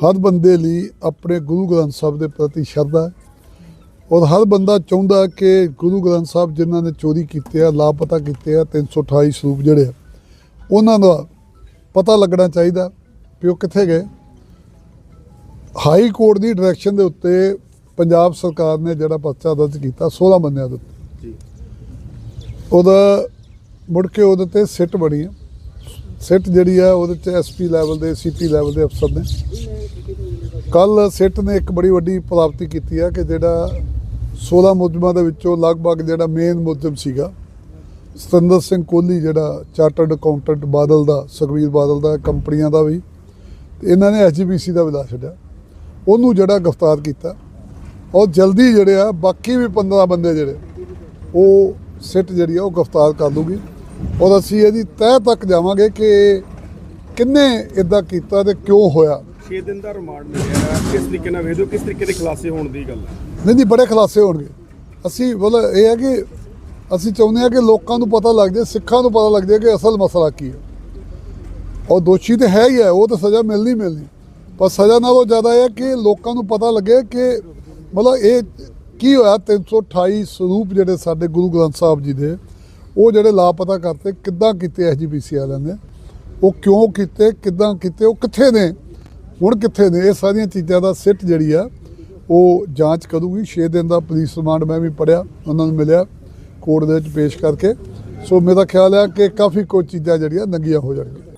ਹਰ ਬੰਦੇ ਲਈ ਆਪਣੇ ਗੁਰੂ ਗ੍ਰੰਥ ਸਾਹਿਬ ਦੇ ਪ੍ਰਤੀ ਸ਼ਰਧਾ ਔਰ ਹਰ ਬੰਦਾ ਚਾਹੁੰਦਾ ਕਿ ਗੁਰੂ ਗ੍ਰੰਥ ਸਾਹਿਬ ਜਿਨ੍ਹਾਂ ਨੇ ਚੋਰੀ ਕੀਤੇ ਆ, ਲਾਪਤਾ ਕੀਤੇ ਆ 328 ਸਰੂਪ ਜਿਹੜੇ ਆ, ਉਹਨਾਂ ਦਾ ਪਤਾ ਲੱਗਣਾ ਚਾਹੀਦਾ ਵੀ ਉਹ ਕਿੱਥੇ ਗਏ। ਹਾਈ ਕੋਰਟ ਦੀ ਡਾਇਰੈਕਸ਼ਨ ਦੇ ਉੱਤੇ ਪੰਜਾਬ ਸਰਕਾਰ ਨੇ ਜਿਹੜਾ ਪਰਚਾ ਦਰਜ ਕੀਤਾ 16 ਬੰਦਿਆਂ ਦੇ ਉੱਤੇ। ਉਹਦਾ ਮੁੜ ਕੇ ਉਹਦੇ ਤੇ ਸਿੱਟ ਬਣੀ ਹੈ ਸਿੱਟ ਜਿਹੜੀ ਆ, ਉਹਦੇ ਚ ਐਸਪੀ ਲੈਵਲ ਦੇ ਸੀਪੀ ਲੈਵਲ ਦੇ ਅਫਸਰ ਨੇ। ਕੱਲ ਸਿੱਟ ਨੇ ਇੱਕ ਬੜੀ ਵੱਡੀ ਪ੍ਰਾਪਤੀ ਕੀਤੀ ਆ ਕਿ ਜਿਹੜਾ 16 ਮੁਲਜ਼ਮਾਂ ਦੇ ਵਿੱਚੋਂ ਲਗਭਗ ਜਿਹੜਾ ਮੇਨ ਮੁਲਜ਼ਮ ਸੀਗਾ, ਸਤਿੰਦਰ ਸਿੰਘ ਕੋਹਲੀ ਜਿਹੜਾ ਚਾਰਟਰਡ ਅਕਾਊਂਟੈਂਟ ਬਾਦਲ ਦਾ, ਸੁਖਬੀਰ ਬਾਦਲ ਦਾ, ਕੰਪਨੀਆਂ ਦਾ ਵੀ, ਤੇ ਇਹਨਾਂ ਨੇ ਐਸਜੀਪੀਸੀ ਦਾ ਵਿਲਾ ਛੱਡਿਆ। ਉਹਨੂੰ ਜਿਹੜਾ ਗ੍ਰਿਫਤਾਰ ਕੀਤਾ, ਔਰ ਜਲਦੀ ਜਿਹੜੇ ਆ, ਬਾਕੀ ਵੀ 15 ਬੰਦੇ ਜਿਹੜੇ, ਉਹ ਸਿੱਟ ਜਿਹੜੀ ਆ ਉਹ ਗ੍ਰਿਫਤਾਰ ਕਰ ਲੂਗੀ। ਔਰ ਅਸੀਂ ਇਹਦੀ ਤਹਿ ਤੱਕ ਜਾਵਾਂਗੇ ਕਿ ਕਿੰਨੇ ਇਦਾਂ ਕੀਤਾ ਤੇ ਕਿਉਂ ਹੋਇਆ। 6 ਦਿਨ ਦਾ ਰਿਮਾਂਡ ਮਿਲਿਆ ਹੈ। ਕਿਸ ਤਰੀਕੇ ਨਾਲ ਵੇਖਦੇ ਹੋ? ਕਿਸ ਤਰੀਕੇ ਦੇ ਖੁਲਾਸੇ ਹੋਣ ਦੀ ਗੱਲ ਹੈ? ਨਹੀਂ ਨਹੀਂ ਬੜੇ ਖਲਾਸੇ ਹੋਣਗੇ। ਅਸੀਂ ਮਤਲਬ ਇਹ ਹੈ ਕਿ ਅਸੀਂ ਚਾਹੁੰਦੇ ਹਾਂ ਕਿ ਲੋਕਾਂ ਨੂੰ ਪਤਾ ਲੱਗ ਜਾਏ ਸਿੱਖਾਂ ਨੂੰ ਪਤਾ ਲੱਗ ਜਾਏ ਕਿ ਅਸਲ ਮਸਲਾ ਕੀ ਹੈ। ਔਰ ਦੋਸ਼ੀ ਤੇ ਹੈ ਹੀ ਹੈ ਉਹ ਤਾਂ ਸਜ਼ਾ ਮਿਲਣੀ ਮਿਲਣੀ। ਪਰ ਸਜ਼ਾ ਨਾਲੋਂ ਜ਼ਿਆਦਾ ਇਹ ਹੈ ਕਿ ਲੋਕਾਂ ਨੂੰ ਪਤਾ ਲੱਗੇ ਕਿ ਮਤਲਬ ਇਹ ਕੀ ਹੋਇਆ? 328 ਸਰੂਪ ਜਿਹੜੇ ਸਾਡੇ ਗੁਰੂ ਗ੍ਰੰਥ ਸਾਹਿਬ ਜੀ ਦੇ, ਉਹ ਜਿਹੜੇ ਲਾਪਤਾ ਕਰਤੇ, ਕਿੱਦਾਂ ਕੀਤੇ ਐਸਜੀਪੀਸੀ ਵਾਲਿਆਂ ਨੇ? ਉਹ ਕਿਉਂ ਕੀਤੇ? ਕਿੱਦਾਂ ਕੀਤੇ? ਉਹ ਕਿੱਥੇ ਨੇ? ਹੁਣ ਕਿੱਥੇ ਨੇ? ਇਹ ਸਾਰੀਆਂ ਚੀਜ਼ਾਂ ਦਾ ਸਿੱਟ ਜਿਹੜੀ ਆ, ਉਹ ਜਾਂਚ ਕਰੂਗੀ। 6 ਦਿਨ ਦਾ ਪੁਲਿਸ ਰਿਮਾਂਡ ਮੈਂ ਵੀ ਪੜਿਆ ਉਹਨਾਂ ਨੂੰ ਮਿਲਿਆ ਕੋਰਟ ਦੇ ਵਿੱਚ ਪੇਸ਼ ਕਰਕੇ। ਸੋ ਮੇਰਾ ਖਿਆਲ ਹੈ ਕਿ ਕਾਫੀ ਕੁਝ ਚੀਜ਼ਾਂ ਜਿਹੜੀਆਂ ਨੰਗੀਆਂ ਹੋ ਜਾਣਗੀਆਂ।